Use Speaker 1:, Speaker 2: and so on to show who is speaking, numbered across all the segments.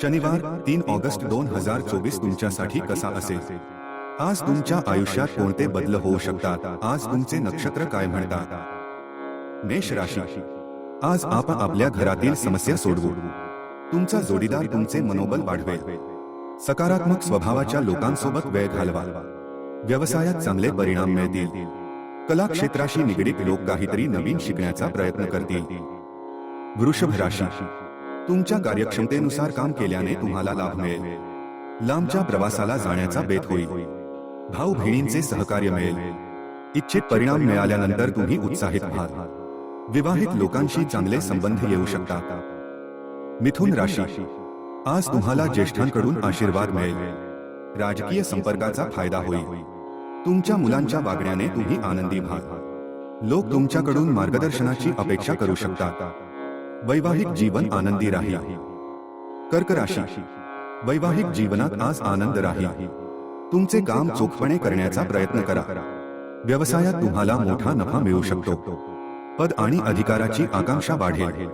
Speaker 1: शनिवार तीन ऑगस्ट दोन हजार चोवीस तुमच्यासाठी कसा असेल? आज तुमच्या आयुष्यात कोणते बदल होऊ शकतात? आज तुमचे नक्षत्र काय म्हणतात? मेष राशी. आज आपण आपल्या घरातील समस्या सोडवू. तुमचा जोडीदार तुमचे मनोबल वाढवेल. सकारात्मक स्वभावाच्या लोकांसोबत वेळ घालवा. व्यवसायात चांगले परिणाम मिळतील. कला क्षेत्राशी निगडीत लोक काहीतरी नवीन शिकण्याचा प्रयत्न करतील. वृषभ राशी. तुमच्या कार्यक्षमतेनुसार काम केल्याने तुम्हाला लाभ मिळेल. लांबच्या प्रवासाला जाण्याचा बेत होईल. भाऊ बहिणींचे सहकार्य मिळेल. इच्छित परिणाम मिळाल्यानंतर तुम्ही उत्साहित व्हाल. विवाहित लोकांशी चांगले संबंध येऊ शकतात. मिथुन राशी. आज तुम्हाला ज्येष्ठांकडून आशीर्वाद मिळेल. राजकीय संपर्काचा फ़ायदा होईल. तुमच्या मुलांच्या वागण्याने तुम्ही आनंदी व्हाल. लोक तुमच्याकडून मार्गदर्शनाची अपेक्षा करू शकतात. वैवाहिक जीवन आनंदी राहील कर्क राशी वैवाहिक जीवनात आज आनंद राहील तुमचे काम चोखपणे करण्याचा प्रयत्न करा. व्यवसायात तुम्हाला मोठा नफा मिळू शकतो. पद आणि अधिकाराची आकांक्षा वाढेल.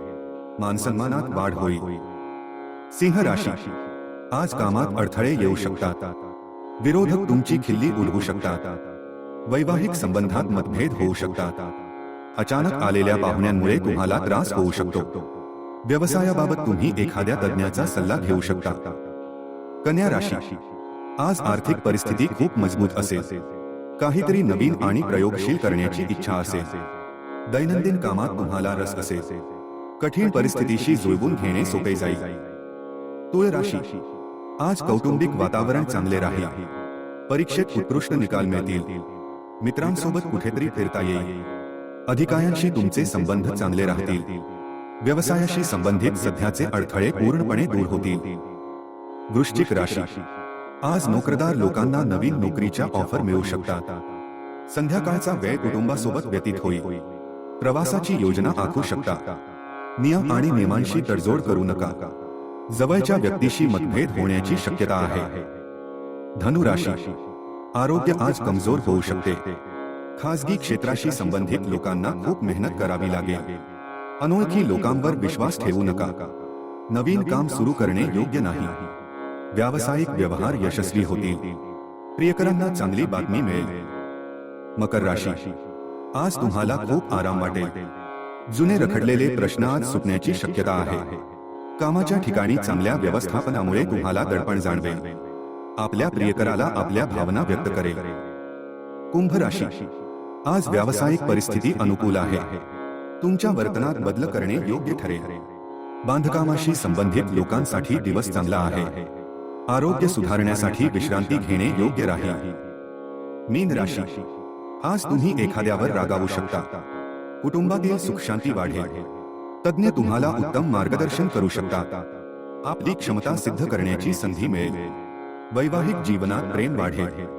Speaker 1: मानसन्मानात वाढ होईल. सिंह राशी. आज कामात अडथळे येऊ शकतात. विरोधक तुमची खिल्ली उडवू शकतात. वैवाहिक संबंधात मतभेद होऊ शकतात. अचानक आलेल्या पाहुण्यांमुळे तुम्हाला त्रास होऊ शकतो. व्यवसायाबाबत तुम्ही एखाद्या तज्ञाचा सल्ला घेऊ शकता. कन्या राशी. आज आर्थिक परिस्थिती खूप मजबूत असेल. काहीतरी नवीन आणि प्रयोगशील करण्याची इच्छा असेल. दैनंदिन कामात तुम्हाला रस असेल. कठीण परिस्थितीशी जुळवून घेणे सोपे जाईल. तुळ राशी. आज कौटुंबिक वातावरण चांगले राहील. परीक्षेत उत्कृष्ट निकाल मिळतील. मित्रांसोबत कुठेतरी फिरता येईल. अधिकाऱ्यांशी तुमचे संबंध चांगले राहतील. व्यवसायाशी संबंधित सध्याचे अडथळे पूर्णपणे दूर होतील. वृश्चिक राशी. आज नोकरदार लोकांना नवीन नोकरीच्या ऑफर मिळू शकतात. संध्याकाळचा वेळ कुटुंबासोबत व्यतीत होईल. प्रवासाची योजना आखू शकता. नियम आणि नियमांशी तडजोड करू नका. जवळच्या व्यक्तीशी मतभेद होण्याची शक्यता आहे. धनुराशी. आरोग्य आज कमजोर होऊ शकते. खासगी क्षेत्राशी संबंधित लोकांना खूप मेहनत करावी लागेल. अनोळखी लोकांवर विश्वास ठेवू नका. नवीन काम सुरू करणे योग्य नाही. व्यावसायिक व्यवहार यशस्वी होतील. प्रियकरांना चांगली बातमी मिळेल. मकर राशी. आज तुम्हाला खूप आराम वाटेल. जुने रखडलेले प्रश्न आज सुटण्याची शक्यता आहे. कामाच्या ठिकाणी चांगल्या व्यवस्थापनामुळे तुम्हाला दडपण जाणवेल. आपल्या प्रियकराला आपल्या भावना व्यक्त करेल. कुंभ राशी. आज व्यावसायिक परिस्थिती अनुकूल आहे. तुमच्या वर्तनात बदल करणे योग्य ठरेल. बांधकामाशी संबंधित लोकांसाठी दिवस चांगला आहे. आरोग्य सुधारण्यासाठी विश्रांती घेणे योग्य राहील. मीन राशी. आज तुम्ही एखाद्यावर रागावू शकता. कुटुंबातील सुखशांती वाढेल. तज्ञ तुम्हाला उत्तम मार्गदर्शन करू शकतात आपली क्षमता सिद्ध करण्याची संधी मिळेल. वैवाहिक जीवनात प्रेम वाढेल.